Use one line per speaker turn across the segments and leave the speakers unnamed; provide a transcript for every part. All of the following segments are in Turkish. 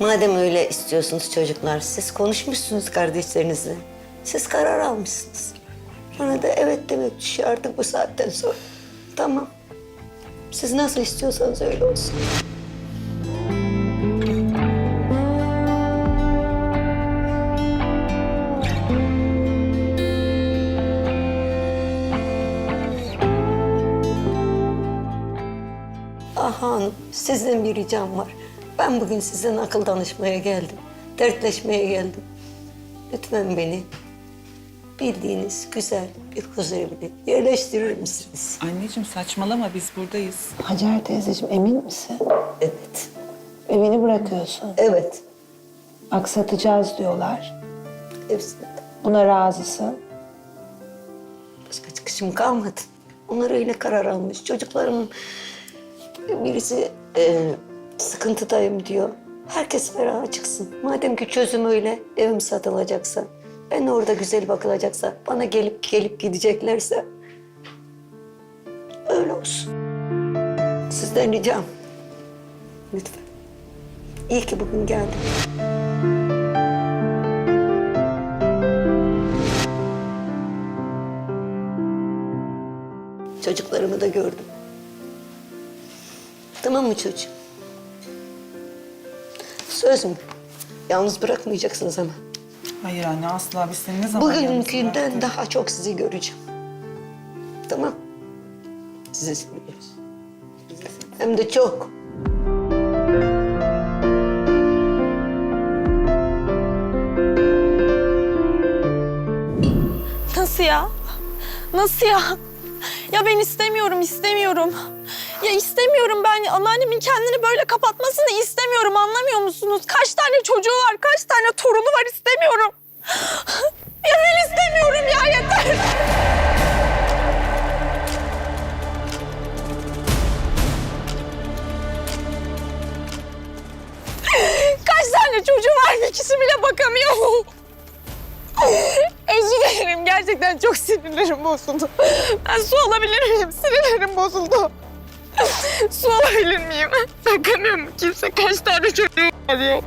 Madem öyle istiyorsunuz çocuklar, siz konuşmuşsunuz kardeşlerinizle. Siz karar almışsınız. Bana da evet demek düşüyor artık bu saatten sonra. Tamam. Siz nasıl istiyorsanız öyle olsun. Aha hanım, sizden bir ricam var. Ben bugün sizden akıl danışmaya geldim. Dertleşmeye geldim. Lütfen beni bildiğiniz güzel bir huzurevine yerleştirir misiniz?
Anneciğim saçmalama biz buradayız.
Hacer teyzeciğim emin misin?
Evet,
Evini bırakıyorsun.
evet.
Aksatacağız diyorlar.
Hepsinde.
Buna razısın.
Başka çıkışım kalmadı. Onlar öyle karar almış. Çocuklarımın birisi e, sıkıntıdayım diyor. Herkes ferah çıksın. Madem ki çözüm öyle, evim satılacaksa, ben orada güzel bakılacaksa, bana gelip gelip gideceklerse öyle olsun. Sizden ricam. Lütfen. İyi ki bugün geldim. Çocuklarımı da gördüm. Tamam mı çocuğum? Söz mü? Yalnız bırakmayacaksınız ama.
Hayır anne asla biz seni ne zaman yalnız
Bugünkünden daha çok sizi göreceğim. Tamam. Sizi seviyoruz. Hem de çok.
Nasıl ya? Nasıl ya? Ya ben istemiyorum, istemiyorum. Ya istemiyorum ben anneannemin kendini böyle kapatmasını istemiyorum anlamıyor musunuz? Kaç tane çocuğu var, kaç tane torunu var istemiyorum. Ya ben istemiyorum ya yeter. Kaç tane çocuğu var bir kişi bile bakamıyor. Özür dilerim. Gerçekten çok sinirlerim bozuldu. Ben su alabilir miyim? Sinirlerim bozuldu. Su alabilir miyim? Bakamıyorum kimse kaç tane çocuğum var ya.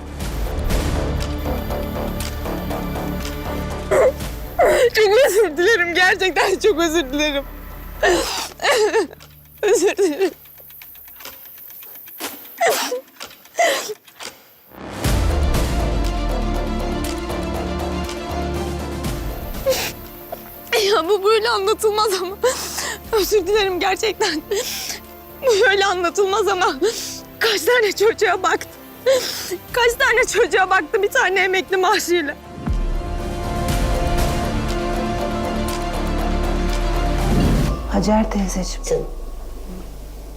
çok özür dilerim. Gerçekten çok özür dilerim. özür dilerim. Ya bu böyle anlatılmaz ama. Özür dilerim gerçekten. Bu böyle anlatılmaz ama. Kaç tane çocuğa baktı. Kaç tane çocuğa baktı bir tane emekli maaşıyla.
Hacer teyzeciğim,
Canım.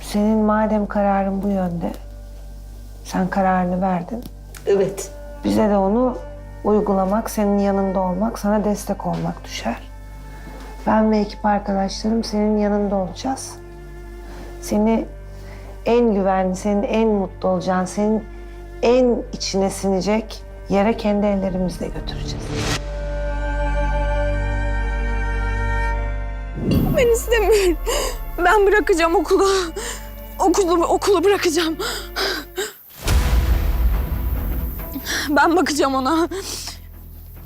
senin madem kararın bu yönde, sen kararını verdin.
Evet.
Bize de onu uygulamak, senin yanında olmak, sana destek olmak düşer. Ben ve ekip arkadaşlarım senin yanında olacağız. Seni en güvenli, senin en mutlu olacağın, senin en içine sinecek yere kendi ellerimizle götüreceğiz.
Ben istemiyorum. Ben bırakacağım okulu. Okulu, okulu bırakacağım. Ben bakacağım ona.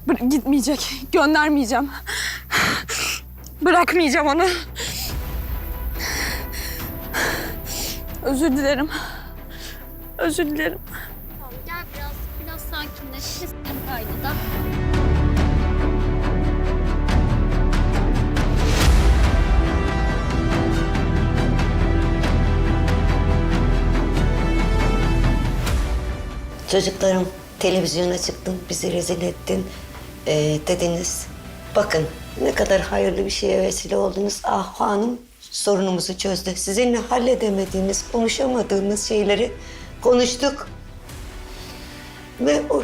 Bır- gitmeyecek. Göndermeyeceğim. Bırakmayacağım onu. Özür dilerim. Özür dilerim.
Tamam, gel biraz biraz sakinleş. Sesin kaydı da.
Çocuklarım televizyona çıktın, bizi rezil ettin ee, dediniz. Bakın ne kadar hayırlı bir şeye vesile oldunuz. Ah hanım sorunumuzu çözdü. Sizinle halledemediğimiz, konuşamadığımız şeyleri konuştuk. Ve o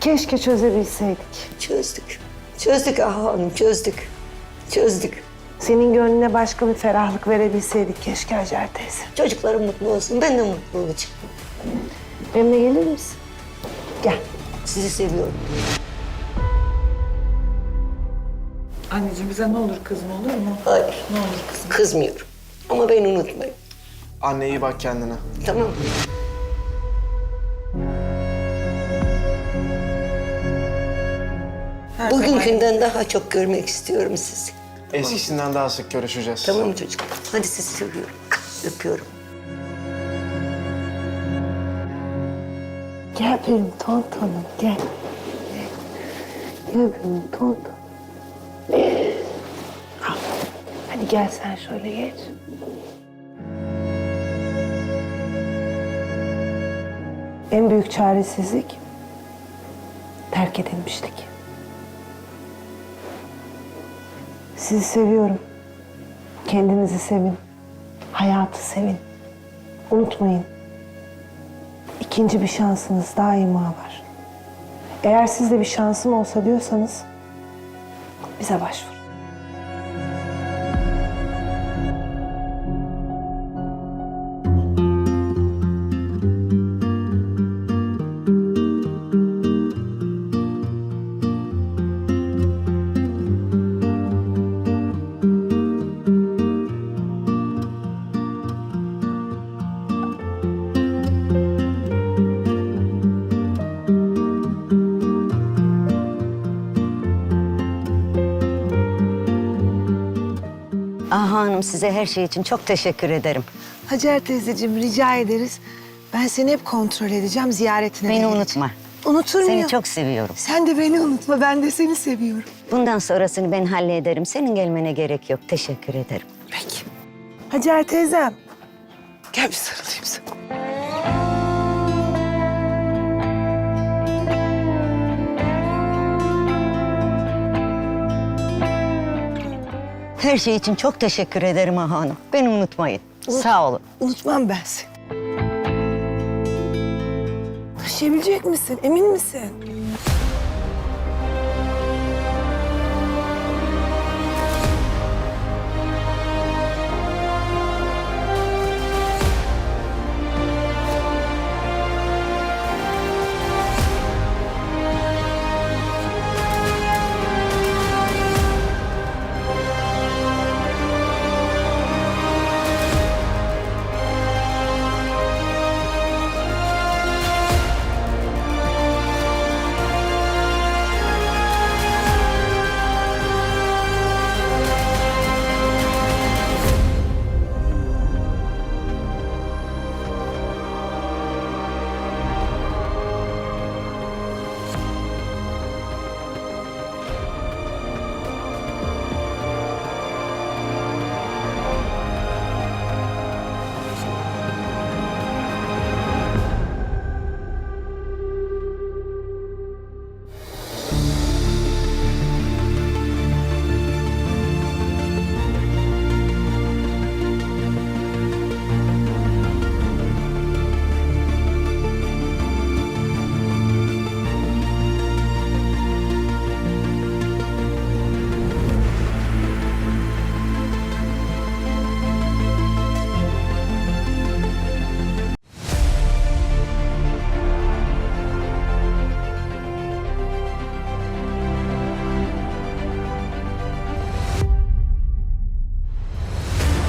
Keşke çözebilseydik.
çözdük. Çözdük ah hanım çözdük. Çözdük.
Senin gönlüne başka bir ferahlık verebilseydik keşke Hacer teyze.
Çocuklarım mutlu olsun, ben de mutlu olacağım.
Benimle gelir misin? Gel.
Sizi seviyorum.
Anneciğim bize ne olur kızma olur mu?
Hayır.
Ne olur kızma.
Kızmıyorum. Ama ben unutmayın.
Anne iyi bak kendine.
Tamam mı?
Her
Bugünkünden daha çok görmek istiyorum sizi.
Eskisinden daha sık görüşeceğiz.
Tamam mı çocuklar? Hadi sizi seviyorum. Öpüyorum.
Gel benim tontonum gel. Gel benim tontonum. Hadi gel sen şöyle geç. En büyük çaresizlik terk edilmişlik. Sizi seviyorum. Kendinizi sevin. Hayatı sevin. Unutmayın. İkinci bir şansınız daima var. Eğer sizde bir şansım olsa diyorsanız bize başvurun.
Hanım size her şey için çok teşekkür ederim.
Hacer teyzeciğim rica ederiz. Ben seni hep kontrol edeceğim ziyaretine.
Beni unutma.
Unutur muyum?
Seni çok seviyorum.
Sen de beni unutma. Ben de seni seviyorum.
Bundan sonrasını ben hallederim. Senin gelmene gerek yok. Teşekkür ederim.
Peki. Hacer teyzem. Gel bir sarılayım sana.
Her şey için çok teşekkür ederim Aha Hanım. Beni unutmayın. Sağ olun.
Unutmam ben seni. Taşıyabilecek misin? Emin misin?